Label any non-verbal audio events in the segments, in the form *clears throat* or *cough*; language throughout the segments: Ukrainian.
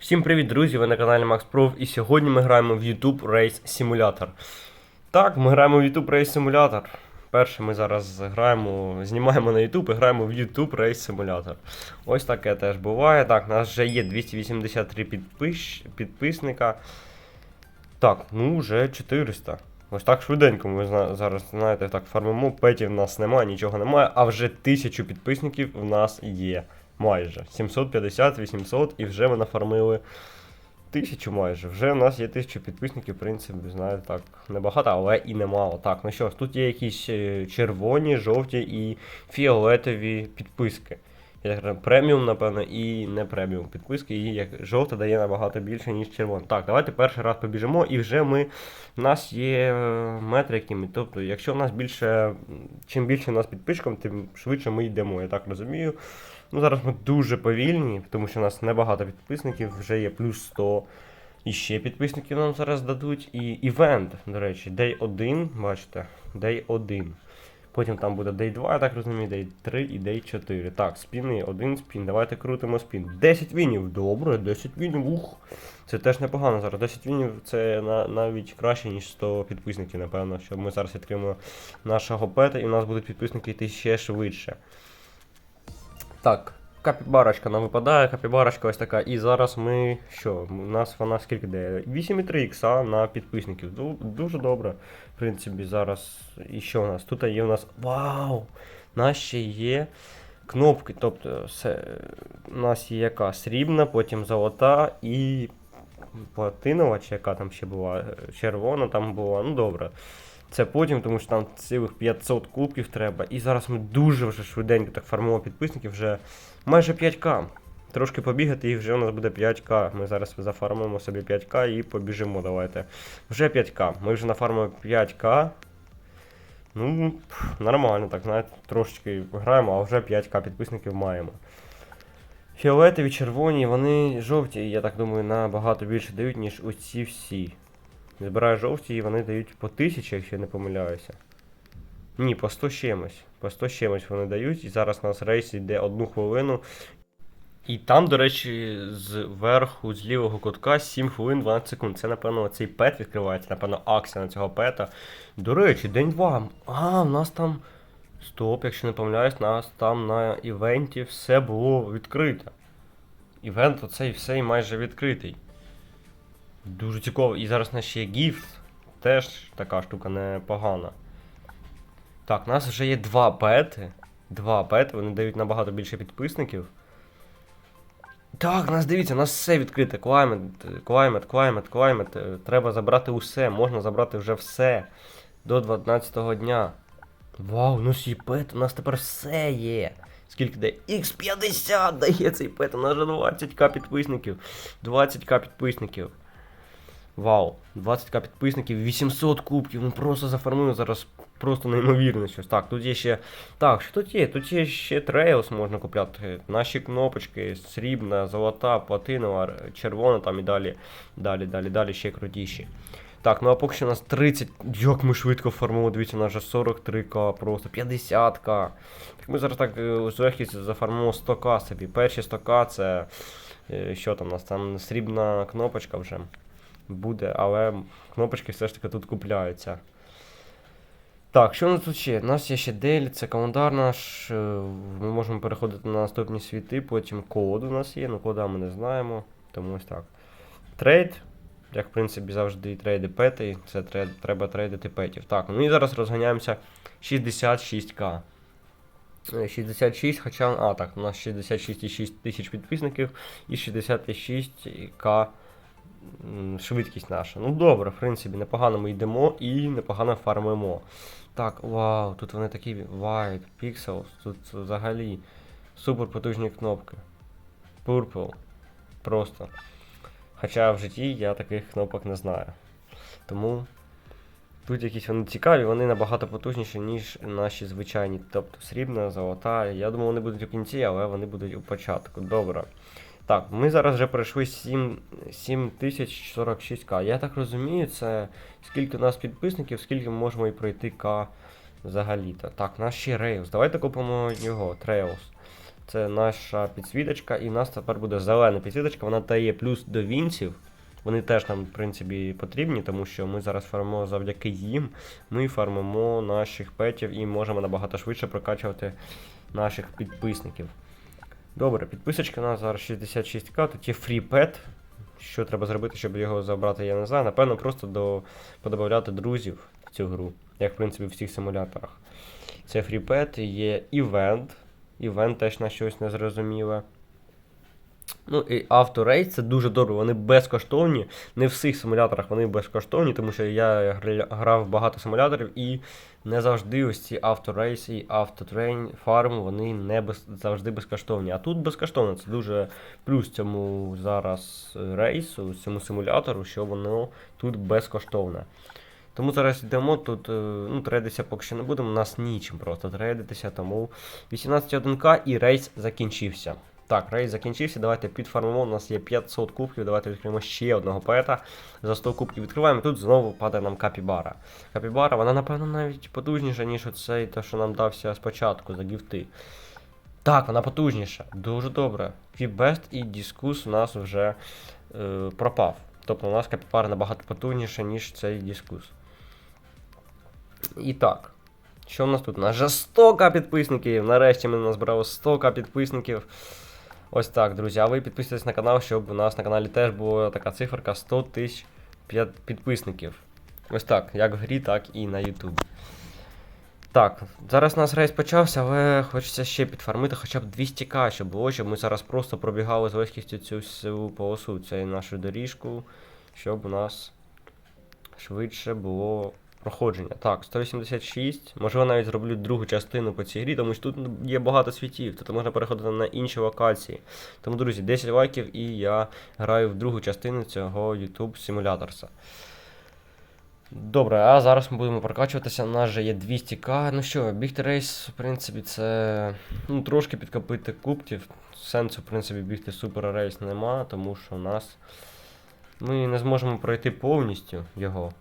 Всім привіт, друзі! Ви на каналі Max Pro і сьогодні ми граємо в YouTube Race Simulator. Так, ми граємо в YouTube Race Simulator. Перше ми зараз граємо, знімаємо на YouTube і граємо в YouTube Race Simulator. Ось таке теж буває. Так, у нас вже є 283 підпис... підписника. Так, ну вже 400. Ось так швиденько ми зараз, знаєте, так фармимо. Петів в нас немає, нічого немає, а вже 1000 підписників в нас є. Майже. 750, 800 і вже ми нафармили 1000 майже. Вже у нас є 1000 підписників, в принципі, знаєте, так, небагато, але і немало. Так, ну що ж, тут є якісь е, червоні, жовті і фіолетові підписки. Я кажу, преміум, напевно, і не преміум підписки, і як жовта дає набагато більше, ніж червона. Так, давайте перший раз побіжимо, і вже ми. У нас є е, метрики. Тобто, якщо у нас більше, чим більше у нас підписчиком, тим швидше ми йдемо, я так розумію. Ну, зараз ми дуже повільні, тому що у нас небагато підписників, вже є плюс 100. І ще підписників нам зараз дадуть. І івент, до речі, Day 1, бачите, Day 1. Потім там буде Day 2, я так розумію, Day 3 і Day 4. Так, спіни, один спін. Давайте крутимо спін. 10 вінів, добре, 10 вінів, ух. Це теж непогано зараз. 10 вінів це на, навіть краще, ніж 100 підписників, напевно, що ми зараз відкриємо нашого пета і у нас будуть підписники йти ще швидше. Так, капібарочка нам випадає, капібарочка ось така. І зараз ми. Що? У нас вона скільки дає? 8,3 ікса на підписників. Дуже добре. В принципі, зараз. І що у нас? Тут є у нас. Вау! У нас ще є кнопки. Тобто, все, у нас є яка срібна, потім золота і платинова, чи яка там ще була, червона там була. Ну добре. Це потім, тому що там цілих 500 кубків треба. І зараз ми дуже вже швиденько так фармуємо підписників, вже майже 5к. Трошки побігати і вже у нас буде 5к. Ми зараз зафармимо собі 5к і побіжимо. Давайте. Вже 5к. Ми вже нафармили 5к. Ну, нормально, так, знаєте, трошечки граємо, а вже 5к підписників маємо. Фіолетові, червоні, вони жовті, я так думаю, набагато більше дають, ніж оці всі. Збираю жовті і вони дають по 1000, якщо я не помиляюся. Ні, по 100 з чимось. По 100 чимось вони дають. І зараз у нас рейс йде одну хвилину. І там, до речі, зверху, з лівого кутка 7 хвилин 12 секунд. Це, напевно, цей пет відкривається, напевно, акція на цього пета. До речі, день 2. А, в нас там. Стоп, якщо не помиляюсь, у нас там на івенті все було відкрите. Івент оцей все і майже відкритий. Дуже цікаво. І зараз у нас ще є гіфт. Теж така штука непогана. Так, у нас вже є два пети. Два пети, вони дають набагато більше підписників. Так, у нас дивіться, у нас все відкрите. Клаймет, клаймет, клаймет, клаймет. Е, Треба забрати усе, можна забрати вже все до 12 дня. Вау, ну сій пет, у нас тепер все є. Скільки дає? X50 дає цей пет, у нас вже 20к підписників. 20к підписників. Вау, 20к підписників, 800 кубків, ну просто зафармую зараз просто неймовірно щось. Так, тут є ще. Так, що тут є? Тут є ще трейлс можна купляти. Наші кнопочки, срібна, золота, платинова, червона там і далі. Далі, далі, далі ще крутіші. Так, ну а поки що у нас 30. Як ми швидко фармуємо, дивіться, у нас вже 43к, просто 50к. Так ми зараз так е, з легкістю зафармуємо 100к собі. Перші 100к це. е, Що там у нас? Там срібна кнопочка вже буде, але кнопочки все ж таки тут купляються. Так, що у нас тут ще? У нас є ще дель, це календар наш. е, Ми можемо переходити на наступні світи, потім код у нас є, ну кода ми не знаємо. Тому ось так. Трейд. Як, в принципі, завжди трейди пети, це треба трейдити петів. Так, ну і зараз розганяємося 66к. Е, 66, хоча. А, так, у нас 66,6 тисяч підписників і 66к м, швидкість наша. Ну добре, в принципі, непогано ми йдемо і непогано фармимо. Так, вау, тут вони такі White, Pixels, тут взагалі супер потужні кнопки. Purple. Просто. Хоча в житті я таких кнопок не знаю. Тому тут якісь вони цікаві, вони набагато потужніші, ніж наші звичайні. Тобто срібна, золота. Я думаю, вони будуть у кінці, але вони будуть у початку. Добре. Так, ми зараз вже пройшли 7046к. Я так розумію, це скільки у нас підписників, скільки ми можемо і пройти К взагалі-то. Так, у нас ще Rails. Давайте купимо його, Trails. Це наша підсвіточка, і в нас тепер буде зелена підсвіточка, вона дає плюс до вінців. Вони теж нам, в принципі, потрібні, тому що ми зараз фармимо завдяки їм. Ми фармимо наших петів і можемо набагато швидше прокачувати наших підписників. Добре, підписочка у нас зараз 66к, тут є фрі-пет. Що треба зробити, щоб його забрати, я не знаю. Напевно, просто до... подобавляти друзів в цю гру, як в принципі в всіх симуляторах. Це фріпет, є івент. Івент теж на щось незрозуміле. Ну і авторейс це дуже добре, вони безкоштовні. Не в всіх симуляторах вони безкоштовні, тому що я грав багато симуляторів і не завжди ось ці авторейс і автотрейн фарм, вони не без, завжди безкоштовні. А тут безкоштовно. Це дуже плюс цьому зараз е, рейсу, цьому симулятору, що воно тут безкоштовне. Тому зараз йдемо тут, е, ну, трейдитися поки що не будемо, у нас нічим просто трейдитися, тому 18.1к і рейс закінчився. Так, рейс закінчився, давайте підфармимо, у нас є 500 кубків, давайте відкриємо ще одного пета. За 100 кубків відкриваємо, тут знову падає нам капібара. Капібара, вона, напевно, навіть потужніша, ніж оцей, те, що нам дався спочатку за гіфти. Так, вона потужніша, дуже добре. Фібест і дискус у нас вже е, пропав. Тобто у нас капібара набагато потужніша, ніж цей дискус. І так. Що в нас тут? У нас вже 100к підписників. Нарешті ми назбирали 100к підписників. Ось так, друзі. А ви підписуйтесь на канал, щоб у нас на каналі теж була така циферка 100 тисяч підписників. Ось так, як в грі, так і на YouTube. Так, зараз у нас рейс почався, але хочеться ще підфармити хоча б 200к, щоб було, щоб ми зараз просто пробігали з легкістю цю всю полосу, цю нашу доріжку, щоб у нас швидше було проходження. Так, 186. Можливо, навіть зроблю другу частину по цій грі, тому що тут є багато світів, тобто можна переходити на інші локації. Тому, друзі, 10 лайків і я граю в другу частину цього YouTube Simulatorsa. Добре, а зараз ми будемо прокачуватися. У нас же є 200к. Ну що, бігти рейс, в принципі, це ну, трошки підкопити кубків. Сенсу, в принципі, бігти супер рейс нема, тому що у нас ми не зможемо пройти повністю його.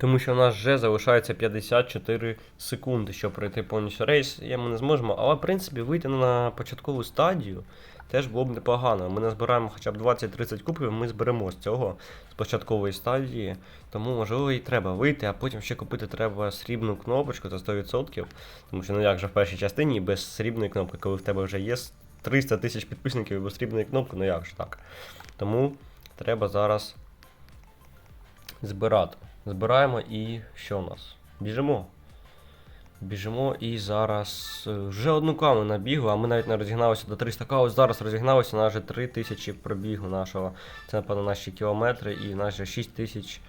Тому що у нас вже залишається 54 секунди, щоб пройти повністю рейс. Ми не зможемо, але в принципі вийти на початкову стадію теж було б непогано. Ми назбираємо хоча б 20-30 кубків, ми зберемо з цього з початкової стадії. Тому можливо і треба вийти, а потім ще купити треба срібну кнопочку за 100%. Тому що ну як же в першій частині без срібної кнопки, коли в тебе вже є 300 тисяч підписників і без срібної кнопки, ну як же так. Тому треба зараз збирати. Збираємо і що у нас? Біжимо. Біжимо і зараз е, вже одну каву набігли, а ми навіть не розігналися до 300 к. Ось зараз розігналися, у нас вже 3000 пробігу нашого. Це, напевно, наші кілометри і наші 6000.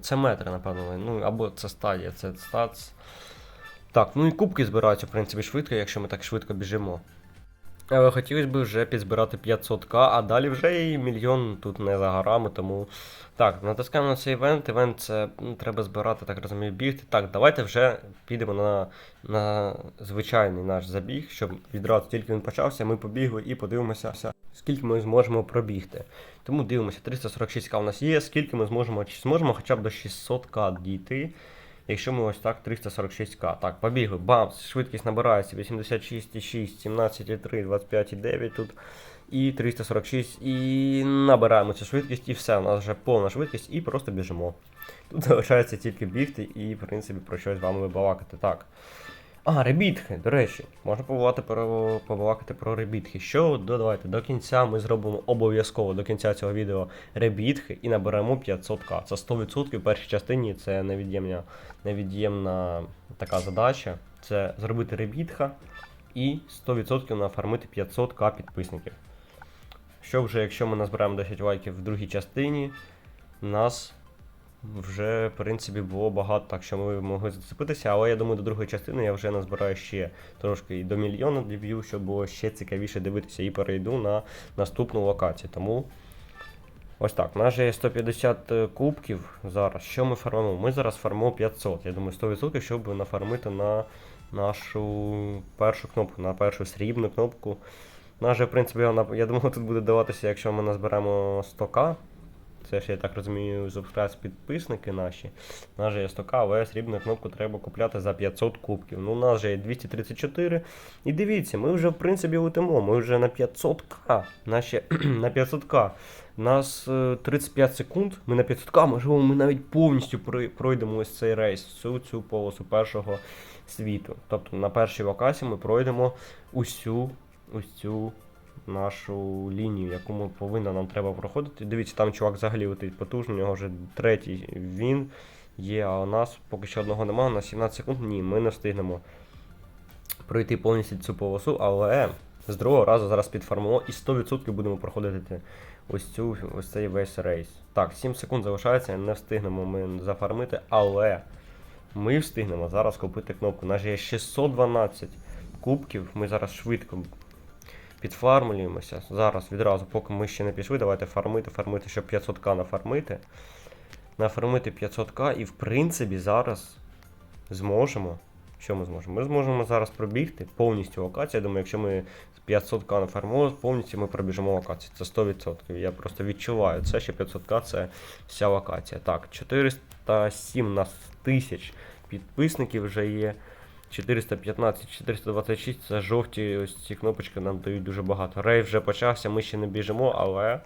Це метри, напевно. Ну, або це стадія, це стац. Так, ну і кубки збираються, в принципі, швидко, якщо ми так швидко біжимо. Але хотілося б вже підзбирати 500к, а далі вже і мільйон тут не за горами, тому. Так, натискаємо на цей івент. Івент це треба збирати, так розумію, бігти. Так, давайте вже підемо на, на звичайний наш забіг, щоб відразу тільки він почався, ми побігли і подивимося, скільки ми зможемо пробігти. Тому дивимося, 346к у нас є, скільки ми зможемо, чи зможемо хоча б до 600к дійти. Якщо ми ось так 346к. Так, побігли. Бам! Швидкість набирається 86,6, 17,3, 25,9 тут. І 346. І набираємо цю швидкість, і все, у нас вже повна швидкість, і просто біжимо. Тут залишається тільки бігти і, в принципі, про щось вам вибалакати. Так. А, ребітхи, до речі, можна побалакати про, побалакати про ребітхи. Що до, давайте, до кінця ми зробимо обов'язково до кінця цього відео ребітхи і наберемо 500к. Це 100% в першій частині, це невід'ємна, невід'ємна така задача. Це зробити ребітха і 100% нафармити 500к підписників. Що вже, якщо ми назбираємо 10 лайків в другій частині, нас вже, в принципі, було багато, так що ми могли зацепитися, але я думаю, до другої частини я вже назбираю ще трошки і до мільйона деб'ю, щоб було ще цікавіше дивитися і перейду на наступну локацію. Тому ось так. У нас же є 150 кубків зараз. Що ми фармимо? Ми зараз фармимо 500. Я думаю, 100%, щоб нафармити на нашу першу кнопку, на першу срібну кнопку. У нас же, в принципі, я думаю, тут буде даватися, якщо ми назберемо 100к. Це ж я так розумію, subscribe підписники наші. У нас же є 100к, але срібну кнопку треба купляти за 500 кубків. Ну, у нас же є 234. І дивіться, ми вже в принципі летимо, ми вже на 500к. Наші, *clears throat* на 500к. У нас е, 35 секунд, ми на 500к, можливо, ми навіть повністю пройдемо ось цей рейс, всю цю полосу першого світу. Тобто на першій локації ми пройдемо усю цю нашу лінію, яку ми повинна нам треба проходити. Дивіться, там чувак взагалі летить потужно, у нього вже третій він є, а у нас поки що одного немає, на 17 секунд ні, ми не встигнемо пройти повністю цю полосу, але з другого разу зараз підфармимо і 100% будемо проходити ось цю ось цей весь рейс. Так, 7 секунд залишається, не встигнемо ми зафармити, але ми встигнемо зараз купити кнопку. У нас є 612 кубків. Ми зараз швидко підфармлюємося. Зараз відразу, поки ми ще не пішли, давайте фармити, фармити, щоб 500к нафармити. Нафармити 500к і в принципі зараз зможемо. Що ми зможемо? Ми зможемо зараз пробігти повністю локацію. Я думаю, якщо ми 500к нафармили, повністю ми пробіжимо локацію. Це 100%. Я просто відчуваю це, що 500к це вся локація. Так, 407 у нас тисяч підписників вже є. 415, 426 це жовті ось ці кнопочки нам дають дуже багато. Рей вже почався, ми ще не біжимо, але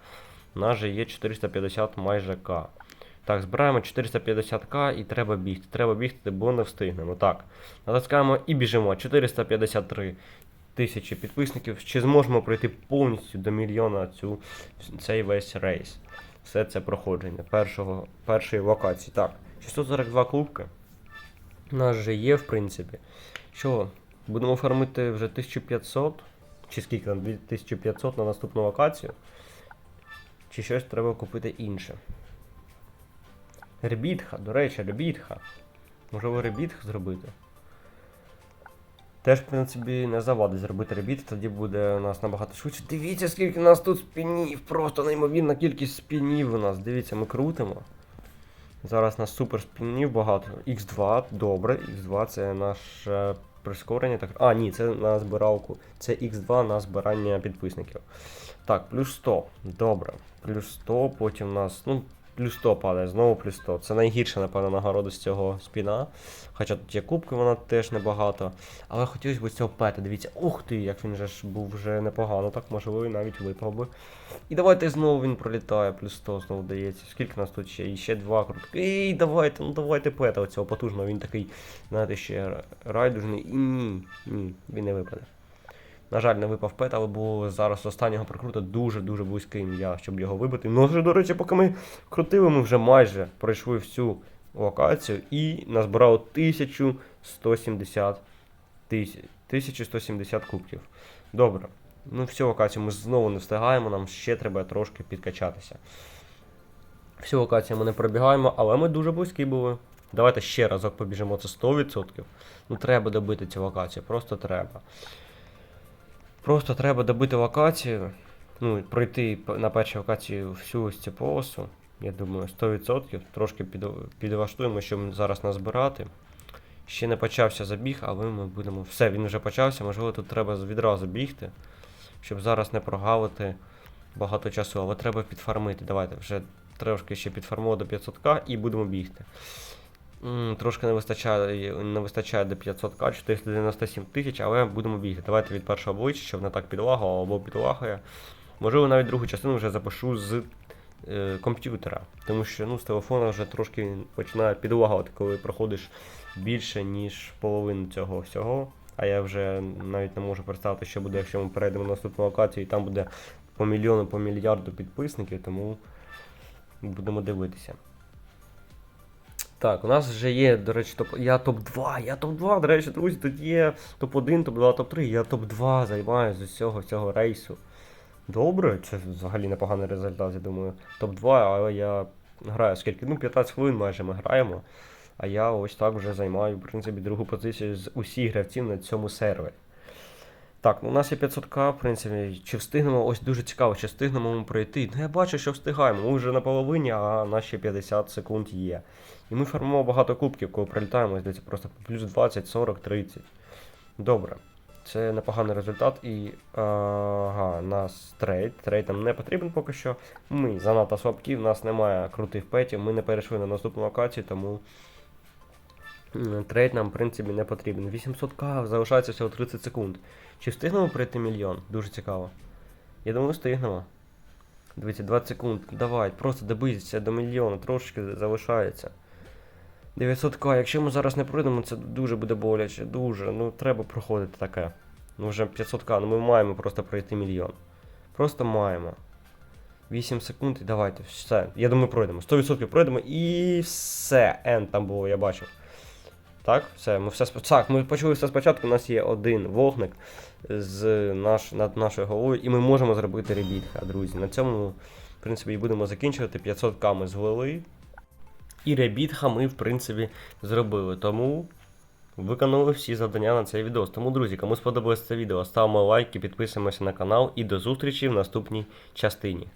у нас же є 450 майже К. Так, збираємо 450к і треба бігти. Треба бігти, бо не встигнемо. Так, натискаємо і біжимо. 453 тисячі підписників. Чи зможемо пройти повністю до мільйона цю, цей весь рейс? Все це проходження першого, першої локації. Так, 642 кубки. У нас же є, в принципі. Що, будемо фармити вже 1500? Чи скільки там? 2500 на наступну локацію? Чи щось треба купити інше? Ребітха, до речі, ребітха. Можливо, ребітх зробити. Теж, в принципі, не завадить зробити ребіт, тоді буде у нас набагато швидше. Дивіться, скільки у нас тут спінів! Просто неймовірна кількість спінів у нас. Дивіться, ми крутимо. Зараз на супер спінів багато. X2, добре, X2 це наше прискорення. Так... А, ні, це на збиралку. Це X2 на збирання підписників. Так, плюс 100. Добре. Плюс 100, потім у нас. Ну, плюс 100 падає, знову плюс 100. Це найгірша, напевно, нагорода з цього спіна. Хоча тут є кубки, вона теж небагато. Але хотілося б цього пета. Дивіться, ух ти, як він же ж був вже непогано, так можливо і навіть випав би. І давайте знову він пролітає, плюс 100 знову дається. Скільки нас тут ще? І ще два крутки. Ей, давайте, ну давайте пета оцього потужного. Він такий, знаєте, ще райдужний. І ні, ні, він не випаде. На жаль, не випав пет, але було зараз останнього прокрута дуже-дуже близьким я, щоб його вибити. Ну, вже, до речі, поки ми крутили, ми вже майже пройшли всю локацію і назбирали 1170 тисяч. 1170 кубків. Добре. Ну, всю локацію ми знову не встигаємо, нам ще треба трошки підкачатися. Всю локацію ми не пробігаємо, але ми дуже близькі були. Давайте ще разок побіжимо, це 100%. Ну, треба добити цю локацію, просто треба. Просто треба добити локацію. Ну, пройти на першій локації всю ось цю полосу. Я думаю, 100%. Трошки під, підлаштуємо, щоб зараз назбирати. Ще не почався забіг, але ми будемо. Все, він вже почався, можливо, тут треба відразу бігти, щоб зараз не прогавити багато часу, але треба підфармити. Давайте вже трошки ще підфармуємо до 500к і будемо бігти. Трошки не вистачає, не вистачає до 500к, 497 тисяч, але будемо бігти. Давайте від першого обличчя, щоб не так підлагало або підлагає. Можливо, навіть другу частину вже запишу з е, комп'ютера. Тому що ну, з телефона вже трошки починає підлагувати, коли проходиш більше, ніж половину цього всього. А я вже навіть не можу представити, що буде, якщо ми перейдемо на наступну локацію, і там буде по мільйону, по мільярду підписників, тому будемо дивитися. Так, у нас вже є, до речі, топ. Я топ-2, я топ-2, до речі, друзі, тут є топ-1, топ-2, топ-3, я топ-2 займаю з усього цього рейсу. Добре, це взагалі непоганий результат, я думаю. Топ-2, але я граю скільки? Ну, 15 хвилин майже ми граємо. А я ось так вже займаю, в принципі, другу позицію з усіх гравців на цьому сервері. Так, ну у нас є 500к, в принципі, чи встигнемо, ось дуже цікаво, чи встигнемо ми пройти. Ну я бачу, що встигаємо. Ми вже на половині, а у нас ще 50 секунд є. І ми формуємо багато кубків, коли прилітаємо, здається, просто плюс 20, 40, 30. Добре. Це непоганий результат. І ага, нас трейд. Трейд нам не потрібен поки що. Ми занадто слабкі, в нас немає крутих петів, ми не перейшли на наступну локацію, тому трейд нам, в принципі, не потрібен. 800к, залишається всього 30 секунд. Чи встигнемо пройти мільйон? Дуже цікаво. Я думаю, встигнемо. Дивіться, 20 секунд. Давай, просто добитися до мільйона, трошечки залишається. 900к, якщо ми зараз не пройдемо, це дуже буде боляче, дуже. Ну, треба проходити таке. Ну вже 500к, ну ми маємо просто пройти мільйон. Просто маємо. 8 секунд і давайте, все. Я думаю, пройдемо. 100% пройдемо і все. N там було, я бачив. Так, все, ми все Так, ми почули все спочатку. У нас є один вогник з наш, над нашою головою, і ми можемо зробити ребітха, друзі. На цьому, в принципі, і будемо закінчувати. 500к ми злили. І ребітха ми, в принципі, зробили. Тому виконали всі завдання на цей відео. Тому, друзі, кому сподобалось це відео, ставимо лайки, підписуємося на канал і до зустрічі в наступній частині.